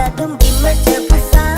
จะดมกลินมาเจอภาษา